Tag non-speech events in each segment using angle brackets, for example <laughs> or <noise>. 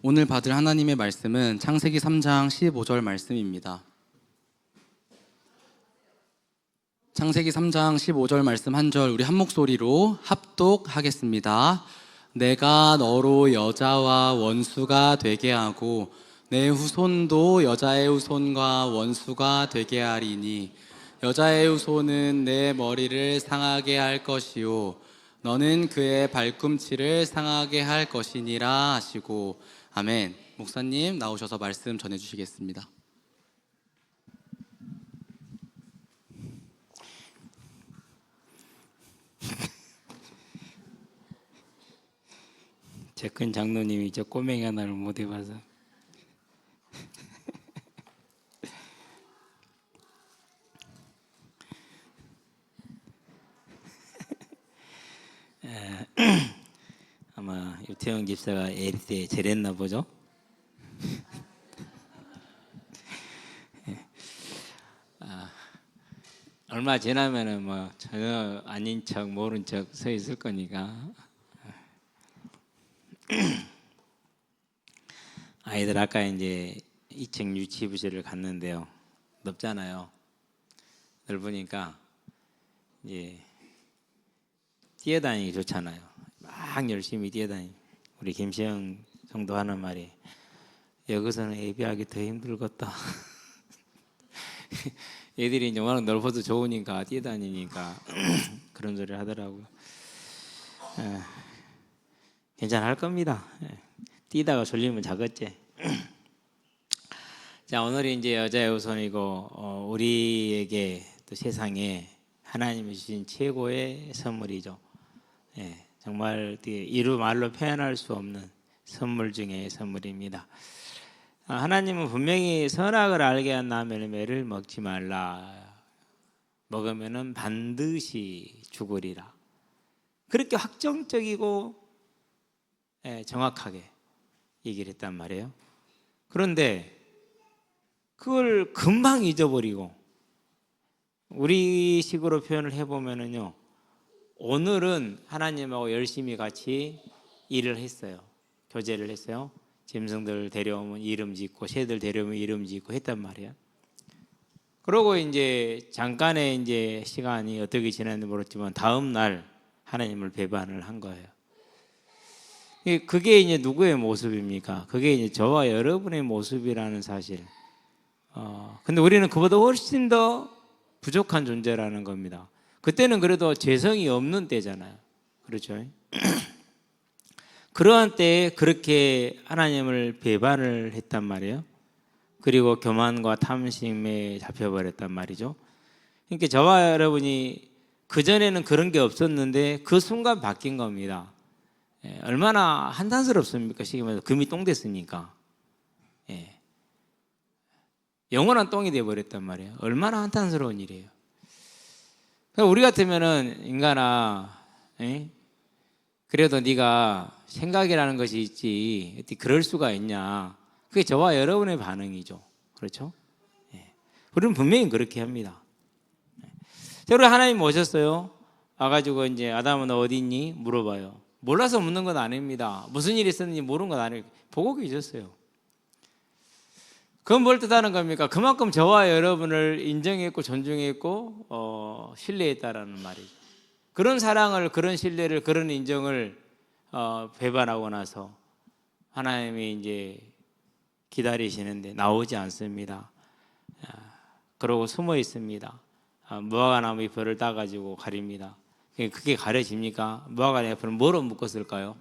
오늘 받을 하나님의 말씀은 창세기 3장 15절 말씀입니다. 창세기 3장 15절 말씀 한 절 우리 한 목소리로 합독하겠습니다. 내가 너로 여자와 원수가 되게 하고 내 후손도 여자의 후손과 원수가 되게 하리니 여자의 후손은 내 머리를 상하게 할 것이요 너는 그의 발꿈치를 상하게 할 것이니라 하시고 아멘. 목사님 나오셔서 말씀 전해 주시겠습니다. <laughs> 제큰 장로님이 저 꼬맹이 하나를 못 해봐서 에, 아마 유 태영 집사가 에리 때 저랬나 보죠. 예. <laughs> 아, 얼마 지나면은 뭐 전혀 아닌 척 모른 척 서 있을 거니까 <clears throat> 아이들 아까 이제 2층 유치부실을 갔는데요. 넓잖아요. 넓으니까 이제 뛰어다니기 좋잖아요. 막 열심히 뛰어다니. 우리 김시영 정도 하는 말이 여기서는 예비하기 더 힘들겠다. <laughs> 애들이 이제 워낙 넓어도 좋으니까 뛰어다니니까 <clears throat> 그런 소리를 하더라고요. 에, 괜찮아 할 겁니다. 예. 뛰다가 졸리면 자겠지. <clears throat> 자 오늘이 이제 여자의 우선이고 어, 우리에게 또 세상에 하나님이 주신 최고의 선물이죠. 예, 정말 이루 말로 표현할 수 없는 선물 중에 선물입니다. 아, 하나님은 분명히 선악을 알게 한 나면 매를 먹지 말라. 먹으면은 반드시 죽으리라. 그렇게 확정적이고 예, 정확하게 얘기를 했단 말이에요. 그런데 그걸 금방 잊어버리고 우리 식으로 표현을 해보면은요. 오늘은 하나님하고 열심히 같이 일을 했어요. 교제를 했어요. 짐승들 데려오면 이름 짓고 새들 데려오면 이름 짓고 했단 말이에요. 그러고 이제 잠깐의 이제 시간이 어떻게 지났는지 모르지만 다음 날 하나님을 배반을 한 거예요. 이- 그게 이제 누구의 모습입니까? 그게 이제 저와 여러분의 모습이라는 사실. 어, 근데 우리는 그보다 훨씬 더 부족한 존재라는 겁니다. 그때는 그래도 재성이 없는 때잖아요. 그렇죠? <clears throat> 그러한 때에 그렇게 하나님을 배반을 했단 말이에요. 그리고 교만과 탐심에 잡혀버렸단 말이죠. 그러니까 저와 여러분이 그전에는 그런 게 없었는데 그 순간 바뀐 겁니다. 예, 얼마나 한탄스럽습니까? 시기면서 금이 똥 됐으니까. 예. 영원한 똥이 돼 버렸단 말이에요. 얼마나 한탄스러운 일이에요. 우리 같으면은 인간아, 예? 그래도 네가 생각이라는 것이 있지 어떻게 그럴 수가 있냐? 그게 저와 여러분의 반응이죠. 그렇죠? 예. 우리는 분명히 그렇게 합니다. 예. 자, 우리 하나님 오셨어요. 와가지고 이제 아담은 어디 있니? 물어봐요. 몰라서 묻는 건 아닙니다. 무슨 일이 있었는지 모르는 건 아니고 보고 계셨어요. 그건 뭘 뜻하는 겁니까? 그만큼 저와 여러분을 인정했고 존중했고 어, 신뢰했다라는 말이죠. 그런 사랑을, 그런 신뢰를, 그런 인정을 어, 배반하고 나서 하나님이 이제 기다리시는데 나오지 않습니다. 아, 그러고 숨어 있습니다. 아, 무화과 나무 잎을 따가지고 가립니다. 그게 가려집니까? 무화과 잎을 뭐로 묶었을까요?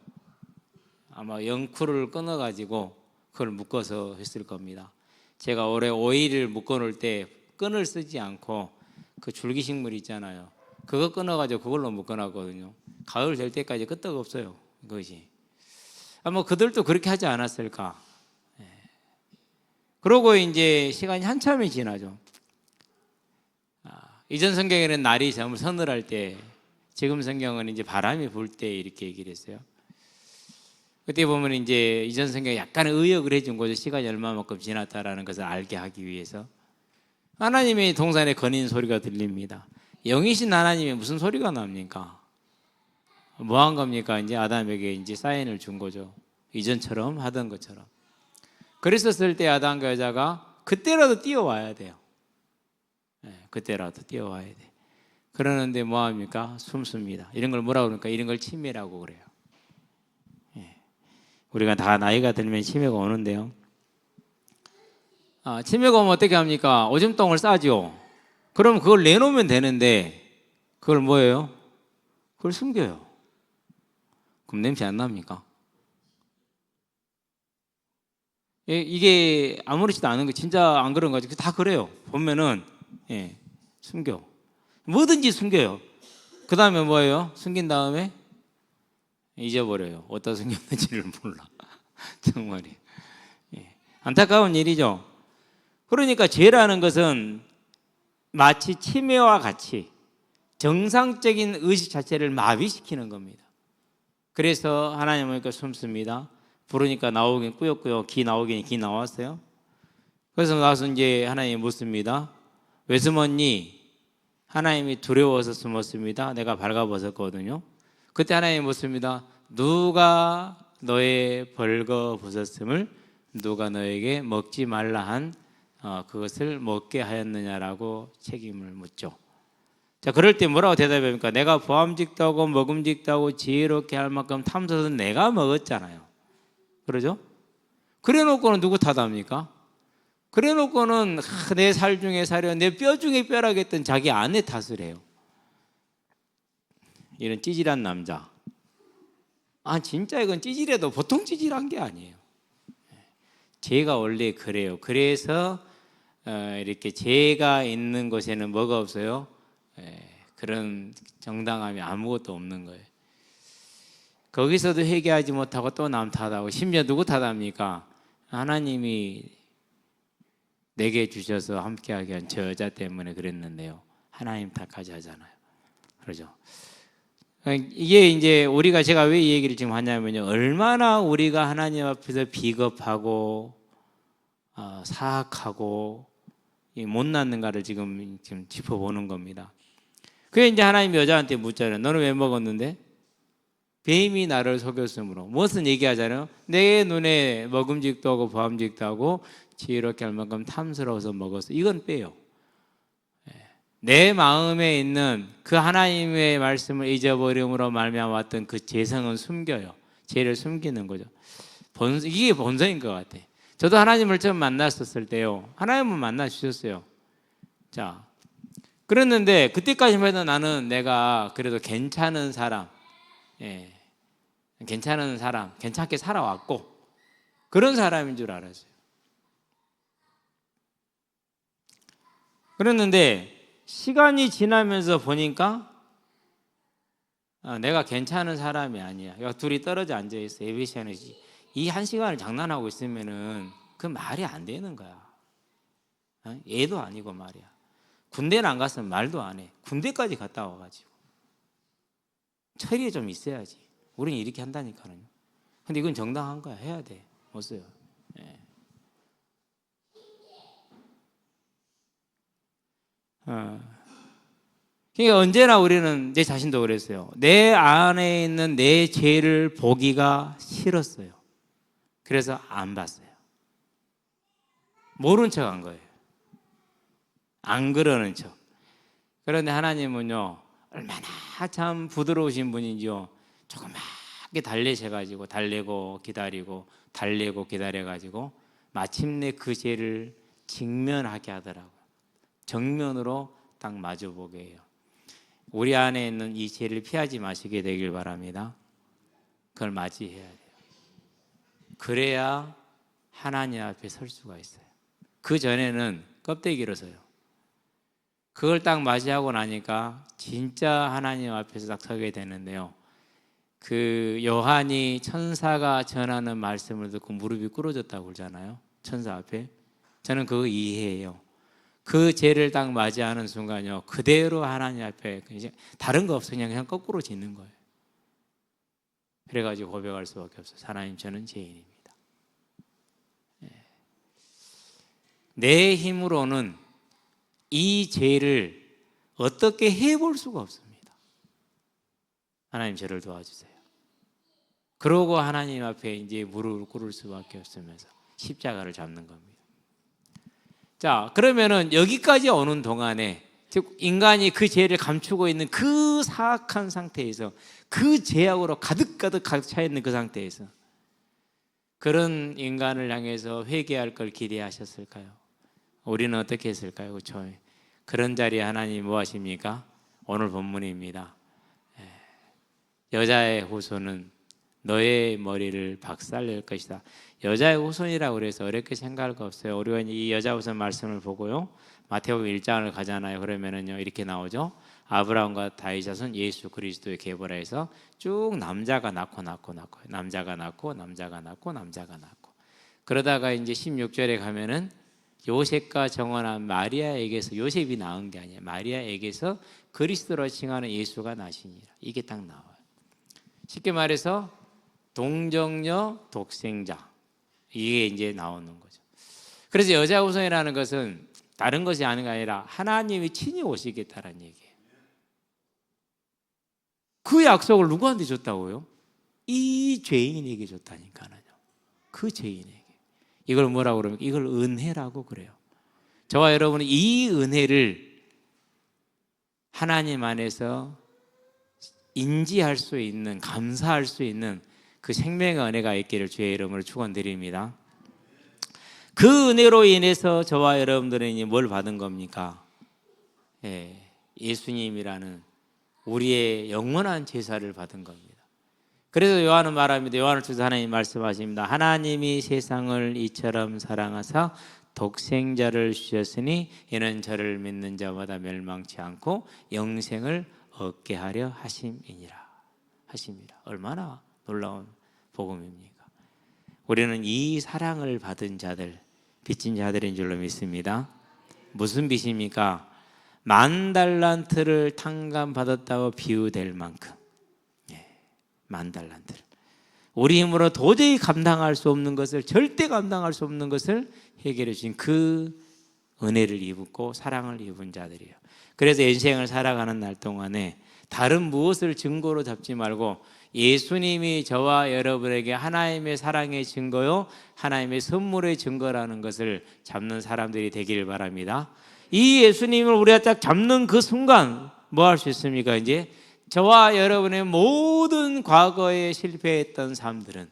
아마 영쿨을 끊어가지고 그걸 묶어서 했을 겁니다. 제가 올해 오이를 묶어놓을 때 끈을 쓰지 않고 그 줄기식물 있잖아요. 그거 끊어가지고 그걸로 묶어놨거든요. 가을 될 때까지 끄떡 없어요. 그것이. 아마 그들도 그렇게 하지 않았을까. 예. 그러고 이제 시간이 한참이 지나죠. 아, 이전 성경에는 날이 정말 서늘할 때, 지금 성경은 이제 바람이 불 때 이렇게 얘기를 했어요. 그때 보면 이제 이전 성경에 약간의 의역을 해준 거죠. 시간이 얼마만큼 지났다라는 것을 알게 하기 위해서. 하나님의 동산에 거닌 소리가 들립니다. 영이신 하나님의 무슨 소리가 납니까? 뭐 한 겁니까? 이제 아담에게 이제 사인을 준 거죠. 이전처럼 하던 것처럼. 그랬었을 때 아담과 여자가 그때라도 뛰어와야 돼요. 예, 그때라도 뛰어와야 돼. 그러는데 뭐 합니까? 숨습니다. 이런 걸 뭐라고 그러니까 이런 걸 치매라고 그래요. 예. 우리가 다 나이가 들면 치매가 오는데요. 아, 치매가 오면 어떻게 합니까? 오줌똥을 싸죠. 그럼 그걸 내놓으면 되는데 그걸 뭐예요? 그걸 숨겨요. 그럼 냄새 안 납니까? 예, 이게 아무렇지도 않은 거 진짜 안 그런 거지. 다 그래요. 보면은 예, 숨겨. 뭐든지 숨겨요. 그 다음에 뭐예요? 숨긴 다음에 잊어버려요. 어디다 숨겼는지를 몰라. <laughs> 정말이. 예. 안타까운 일이죠. 그러니까 죄라는 것은 마치 치매와 같이 정상적인 의식 자체를 마비시키는 겁니다. 그래서 하나님 보니까 숨습니다. 부르니까 나오긴 꾸역꾸역 기 나오긴 기 나왔어요. 그래서 나와서 이제 하나님 묻습니다. 왜 숨었니? 하나님이 두려워서 숨었습니다. 내가 발가벗었거든요. 그때 하나님 묻습니다. 누가 너의 벌거벗었음을 누가 너에게 먹지 말라 한 어, 그것을 먹게 하였느냐라고 책임을 묻죠. 자, 그럴 때 뭐라고 대답합니까? 내가 보암직도 하고 먹음직도 하고 지혜롭게 할 만큼 탐사는 내가 먹었잖아요. 그러죠? 그래 놓고는 누구 탓합니까? 그래 놓고는 내살 중에 살이요 내뼈 중에 뼈라겠던 자기 아내 탓을 해요. 이런 찌질한 남자. 아 진짜 이건 찌질해도 보통 찌질한 게 아니에요. 죄가 원래 그래요. 그래서 어, 이렇게 죄가 있는 곳에는 뭐가 없어요? 에, 그런 정당함이 아무것도 없는 거예요. 거기서도 회개하지 못하고 또 남 탓하고 심지어 누구 탓합니까? 하나님이 내게 주셔서 함께하게 한 저 여자 때문에 그랬는데요. 하나님 탓까지 하잖아요. 그러죠. 이게 이제 우리가 제가 왜 이 얘기를 지금 하냐면요. 얼마나 우리가 하나님 앞에서 비겁하고 어, 사악하고 이 못났는가를 지금 지금 짚어보는 겁니다. 그게 이제 하나님 여자한테 묻잖아요. 너는 왜 먹었는데? 뱀이 나를 속였으므로 무엇은 얘기하잖아요. 내 눈에 먹음직도 하고 보암직도 하고 지혜롭게 할 만큼 탐스러워서 먹었어. 이건 빼요. 예. 내 마음에 있는 그 하나님의 말씀을 잊어버림으로 말미암았던 그 재성은 숨겨요. 죄를 숨기는 거죠. 본 이게 본성인 것 같아. 저도 하나님을 처음 만났었을 때요. 하나님을 만나 주셨어요. 자, 그랬는데 그때까지만 해도 나는 내가 그래도 괜찮은 사람, 예, 괜찮은 사람, 괜찮게 살아왔고 그런 사람인 줄 알았어요. 그랬는데 시간이 지나면서 보니까 아, 내가 괜찮은 사람이 아니야. 야, 둘이 떨어져 앉아 있어. 에비시안이 이한 시간을 장난하고 있으면은 그 말이 안 되는 거야. 어? 얘도 아니고 말이야. 군대는 안 갔으면 말도 안 해. 군대까지 갔다 와가지고 철이 좀 있어야지. 우리는 이렇게 한다니까요. 근데 이건 정당한 거야. 해야 돼. 못 써요. 예. 어. 그러니까 언제나 우리는 내 자신도 그랬어요. 내 안에 있는 내 죄를 보기가 싫었어요. 그래서 안 봤어요. 모른 척 한 거예요. 안 그러는 척. 그런데 하나님은요, 얼마나 참 부드러우신 분인지요. 조그맣게 달래셔가지고, 달래고 기다리고, 달래고 기다려가지고, 마침내 그 죄를 직면하게 하더라고요. 정면으로 딱 마주보게 해요. 우리 안에 있는 이 죄를 피하지 마시게 되길 바랍니다. 그걸 맞이해야 돼요. 그래야 하나님 앞에 설 수가 있어요. 그 전에는 껍데기로 서요. 그걸 딱 맞이하고 나니까 진짜 하나님 앞에서 딱 서게 되는데요. 그 요한이 천사가 전하는 말씀을 듣고 무릎이 꿇어졌다고 그러잖아요. 천사 앞에. 저는 그거 이해해요. 그 죄를 딱 맞이하는 순간요. 그대로 하나님 앞에 이제 다른 거 없어 그냥 그냥 거꾸로 짓는 거예요. 그래가지고 고백할 수밖에 없어요. 하나님 저는 죄인입니다. 예. 내 힘으로는 이 죄를 어떻게 해볼 수가 없습니다. 하나님 저를 도와주세요. 그러고 하나님 앞에 이제 무릎을 꿇을 수밖에 없으면서 십자가를 잡는 겁니다. 자, 그러면은 여기까지 오는 동안에 즉 인간이 그 죄를 감추고 있는 그 사악한 상태에서 그 죄악으로 가득가득 가득 차 있는 그 상태에서 그런 인간을 향해서 회개할 걸 기대하셨을까요? 우리는 어떻게 했을까요? 그렇죠? 그런 자리에 하나님 뭐 하십니까? 오늘 본문입니다. 예. 여자의 후손은 너의 머리를 박살낼 것이다. 여자의 후손이라고 그래서 어렵게 생각할 거 없어요. 우리가 이 여자 후손 말씀을 보고요. 마태복음 1장을 가잖아요. 그러면은요. 이렇게 나오죠. 아브라함과 자손 예수 그리스도의 계보라 해서 쭉 남자가 낳고 낳고 낳고 남자가 낳고 남자가 낳고 남자가 낳고 그러다가 이제 16절에 가면은 요셉과 정원한 마리아에게서 요셉이 낳은 게 아니야. 마리아에게서 그리스도로 칭하는 예수가 나시니라. 이게 딱 나와요. 쉽게 말해서 동정녀 독생자 이게 이제 나오는 거죠. 그래서 여자 후손이라는 것은 다른 것이 아닌 아니라 하나님이 친히 오시겠다라는 얘기예요. 그 약속을 누구한테 줬다고요? 이 죄인에게 줬다니까요. 그 죄인에게. 이걸 뭐라고 그러면 이걸 은혜라고 그래요. 저와 여러분은 이 은혜를 하나님 안에서 인지할 수 있는 감사할 수 있는 그 생명의 은혜가 있기를 주의 이름으로 축원드립니다. 그 은혜로 인해서 저와 여러분들은 뭘 받은 겁니까? 예, 예수님이라는 우리의 영원한 제사를 받은 겁니다. 그래서 요한은 말합니다. 요한을 통해서 하나님 말씀하십니다. 하나님이 세상을 이처럼 사랑하사 독생자를 주셨으니 이는 저를 믿는 자마다 멸망치 않고 영생을 얻게 하려 하심이니라. 하십니다. 얼마나 놀라운 복음입니까? 우리는 이 사랑을 받은 자들, 빚진 자들인 줄로 믿습니다. 무슨 빚입니까? 만 달란트를 탕감받았다고 비유될 만큼 예, 만 달란트 우리 힘으로 도저히 감당할 수 없는 것을 절대 감당할 수 없는 것을 해결해 주신 그 은혜를 입고 사랑을 입은 자들이에요. 그래서 인생을 살아가는 날 동안에 다른 무엇을 증거로 잡지 말고 예수님이 저와 여러분에게 하나님의 사랑의 증거요, 하나님의 선물의 증거라는 것을 잡는 사람들이 되기를 바랍니다. 이 예수님을 우리가 딱 잡는 그 순간 뭐 할 수 있습니까? 이제 저와 여러분의 모든 과거에 실패했던 삶들은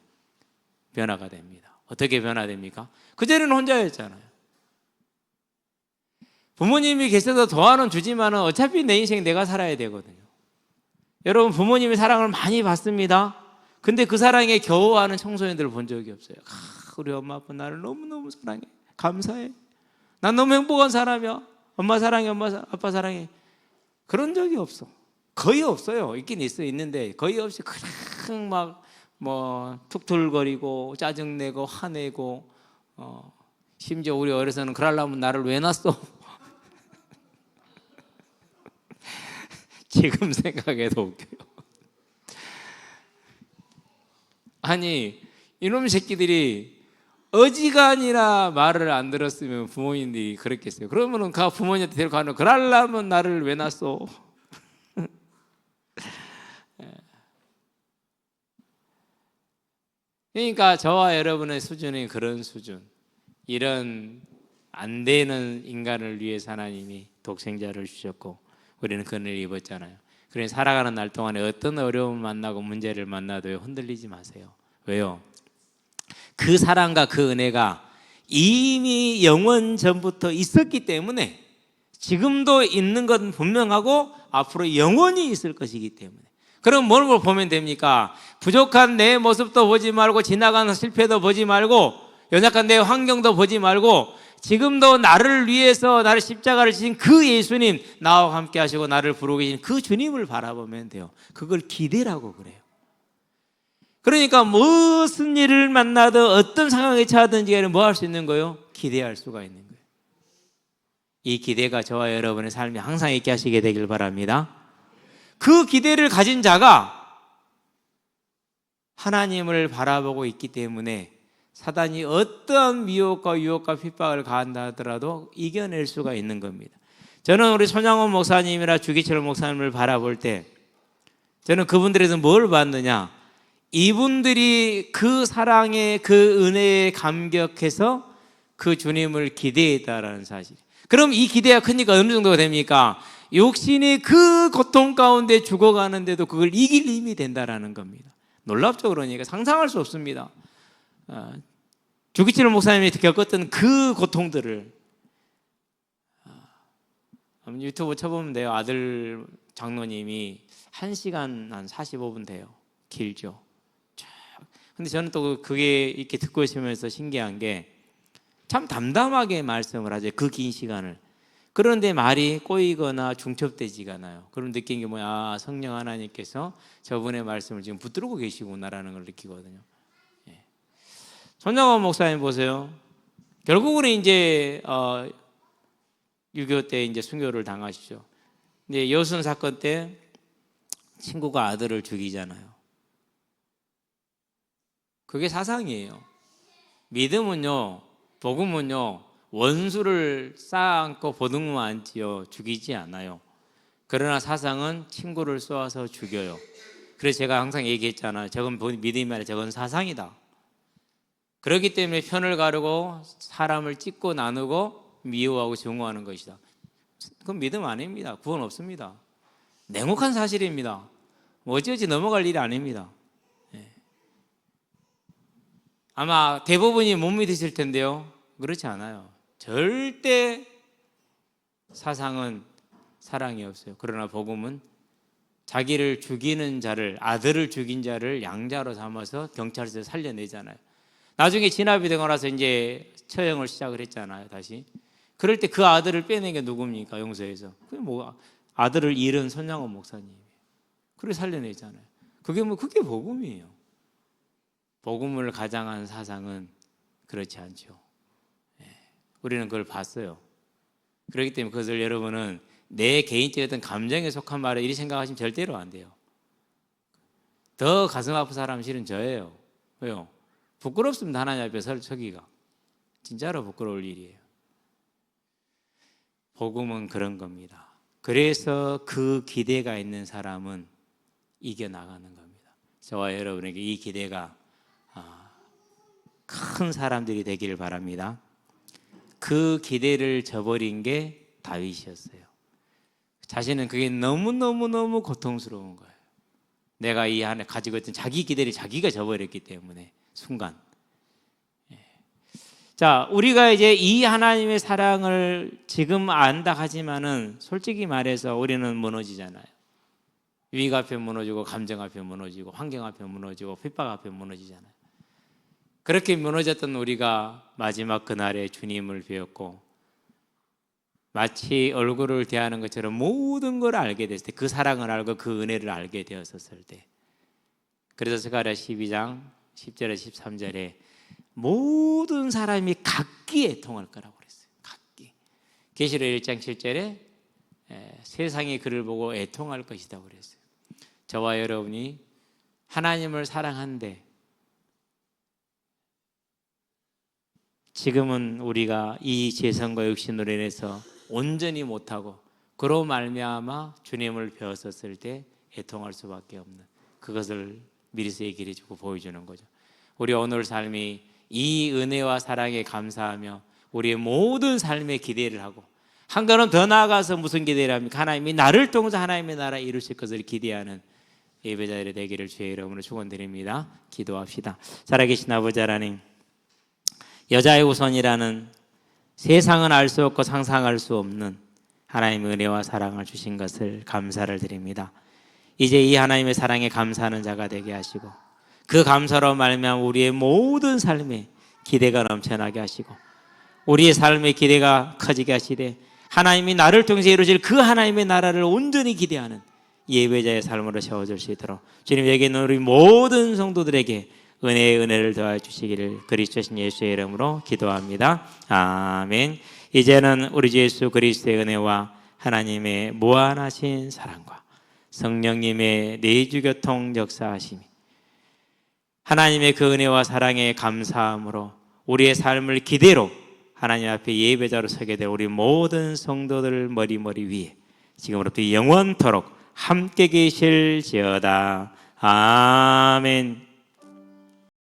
변화가 됩니다. 어떻게 변화됩니까? 그전에는 혼자였잖아요. 부모님이 계셔도 도와는 주지만은 어차피 내 인생 내가 살아야 되거든요. 여러분 부모님의 사랑을 많이 받습니다. 근데 그 사랑에 겨워하는 청소년들을 본 적이 없어요. 아, 우리 엄마 아빠 나를 너무너무 사랑해. 감사해. 난 너무 행복한 사람이야. 엄마 사랑해, 엄마 사, 아빠 사랑해. 그런 적이 없어. 거의 없어요. 있긴 있어 있는데 거의 없이 그냥 막뭐 툭툴거리고 짜증내고 화내고 어, 심지어 우리 어려서는 그러려면 나를 왜 낳았어? 지금 생각해도 웃겨요. 아니 이놈 새끼들이 어지간이나 말을 안 들었으면 부모님들이 그랬겠어요. 그러면은 가 부모님한테 데려가는 그러려면 나를 왜 낳았어? <laughs> 그러니까 저와 여러분의 수준이 그런 수준. 이런 안 되는 인간을 위해서 하나님이 독생자를 주셨고 우리는 그 은혜를 입었잖아요. 그러니 살아가는 날 동안에 어떤 어려움을 만나고 문제를 만나도 흔들리지 마세요. 왜요? 그 사랑과 그 은혜가 이미 영원 전부터 있었기 때문에 지금도 있는 건 분명하고 앞으로 영원히 있을 것이기 때문에 그럼 뭘 보면 됩니까? 부족한 내 모습도 보지 말고 지나가는 실패도 보지 말고 연약한 내 환경도 보지 말고 지금도 나를 위해서 나를 십자가를 지신 그 예수님 나와 함께 하시고 나를 부르고 계신 그 주님을 바라보면 돼요. 그걸 기대라고 그래요. 그러니까 무슨 일을 만나든 어떤 상황에 처하든지 간에 뭐 할 수 있는 거요? 기대할 수가 있는 거예요. 이 기대가 저와 여러분의 삶에 항상 있게 하시게 되길 바랍니다. 그 기대를 가진 자가 하나님을 바라보고 있기 때문에 사단이 어떠한 미혹과 유혹과 핍박을 가한다 하더라도 이겨낼 수가 있는 겁니다. 저는 우리 손양원 목사님이나 주기철 목사님을 바라볼 때 저는 그분들에서 뭘 봤느냐? 이분들이 그 사랑에 그 은혜에 감격해서 그 주님을 기대했다라는 사실. 그럼 이 기대가 크니까 어느 정도가 됩니까? 육신이 그 고통 가운데 죽어가는데도 그걸 이길 힘이 된다라는 겁니다. 놀랍죠, 그러니까 상상할 수 없습니다. 어, 주기철 목사님이 겪었던 그 고통들을 어, 유튜브 쳐보면 돼요. 아들 장로님이 한 시간 한 45분 돼요. 길죠. 쫙. 근데 저는 또 그게 이렇게 듣고 있으면서 신기한 게 참 담담하게 말씀을 하죠. 그 긴 시간을. 그런데 말이 꼬이거나 중첩되지가 않아요. 그럼 느낀 게 뭐야? 아, 성령 하나님께서 저분의 말씀을 지금 붙들고 계시구나라는 걸 느끼거든요. 예. 손정원 목사님 보세요. 결국은 이제 어, 6.25때 이제 순교를 당하시죠. 근데 여순 사건 때 친구가 아들을 죽이잖아요. 그게 사상이에요. 믿음은요, 복음은요, 원수를 쌓아안고 보등만 앉지요, 죽이지 않아요. 그러나 사상은 친구를 쏘아서 죽여요. 그래서 제가 항상 얘기했잖아요. 저건 믿음이 아니라 저건 사상이다. 그렇기 때문에 편을 가르고 사람을 찢고 나누고 미워하고 증오하는 것이다. 그건 믿음 아닙니다. 구원 없습니다. 냉혹한 사실입니다. 뭐 어찌어찌 넘어갈 일이 아닙니다. 예. 아마 대부분이 못 믿으실 텐데요. 그렇지 않아요. 절대 사상은 사랑이 없어요. 그러나 복음은 자기를 죽이는 자를 아들을 죽인 자를 양자로 삼아서 경찰서에 살려내잖아요. 나중에 진압이 되고 나서 이제 처형을 시작을 했잖아요. 다시. 그럴 때 그 아들을 빼낸 게 누굽니까? 용서해서. 그게 뭐 아들을 잃은 손양원 목사님. 그래 살려내잖아요. 그게 뭐 그게 복음이에요. 복음을 가장한 사상은 그렇지 않죠. 예. 우리는 그걸 봤어요. 그렇기 때문에 그것을 여러분은 내 개인적인 어떤 감정에 속한 말을 이리 생각하시면 절대로 안 돼요. 더 가슴 아픈 사람은 실은 저예요. 왜요? 부끄럽습니다. 하나님 앞에 설 서기가. 진짜로 부끄러울 일이에요. 복음은 그런 겁니다. 그래서 그 기대가 있는 사람은 이겨나가는 겁니다. 저와 여러분에게 이 기대가 아, 큰 사람들이 되기를 바랍니다. 그 기대를 저버린 게 다윗이었어요. 자신은 그게 너무너무너무 고통스러운 거예요. 내가 이 안에 가지고 있던 자기 기대를 자기가 저버렸기 때문에 순간. 예. 자, 우리가 이제 이 하나님의 사랑을 지금 안다 하지만은 솔직히 말해서 우리는 무너지잖아요. 위기 앞에 무너지고 감정 앞에 무너지고 환경 앞에 무너지고 핍박 앞에 무너지잖아요. 그렇게 무너졌던 우리가 마지막 그날에 주님을 배웠고 마치 얼굴을 대하는 것처럼 모든 걸 알게 됐을 때 그 사랑을 알고 그 은혜를 알게 되었었을 때 그래서 스가랴 12장 10절에 13절에 모든 사람이 각기에 통할 거라고 그랬어요. 각기. 계시록 1장 7절에 세상이 그를 보고 애통할 것이다 그랬어요. 저와 여러분이 하나님을 사랑한데 지금은 우리가 이 재성과 육신으로 인해서 온전히 못하고 그로 말미암아 주님을 배웠었을 때 애통할 수밖에 없는 그것을 미리서 얘기해 주고 보여주는 거죠. 우리 오늘 삶이 이 은혜와 사랑에 감사하며 우리의 모든 삶에 기대를 하고 한 걸음 더 나아가서 무슨 기대를 합니까? 하나님이 나를 통해서 하나님의 나라 이루실 것을 기대하는 예배자들의 되기를 주의 이름으로 축원드립니다. 기도합시다. 살아계신 아버지 하나님, 여자의 우선이라는 세상은 알 수 없고 상상할 수 없는 하나님의 은혜와 사랑을 주신 것을 감사를 드립니다. 이제 이 하나님의 사랑에 감사하는 자가 되게 하시고 그 감사로 말미암아 우리의 모든 삶에 기대가 넘쳐나게 하시고 우리의 삶의 기대가 커지게 하시되 하나님이 나를 통해서 이루어질 그 하나님의 나라를 온전히 기대하는 예배자의 삶으로 세워질 수 있도록 주님에게 있는 우리 모든 성도들에게 은혜의 은혜를 더해 주시기를 그리스도 신 예수의 이름으로 기도합니다. 아멘. 이제는 우리 주 예수 그리스도의 은혜와 하나님의 무한하신 사랑과 성령님의 내주교통 역사하심이 하나님의 그 은혜와 사랑에 감사함으로 우리의 삶을 기대로 하나님 앞에 예배자로 서게 될 우리 모든 성도들 머리머리 위에 지금으로부터 영원토록 함께 계실지어다. 아멘.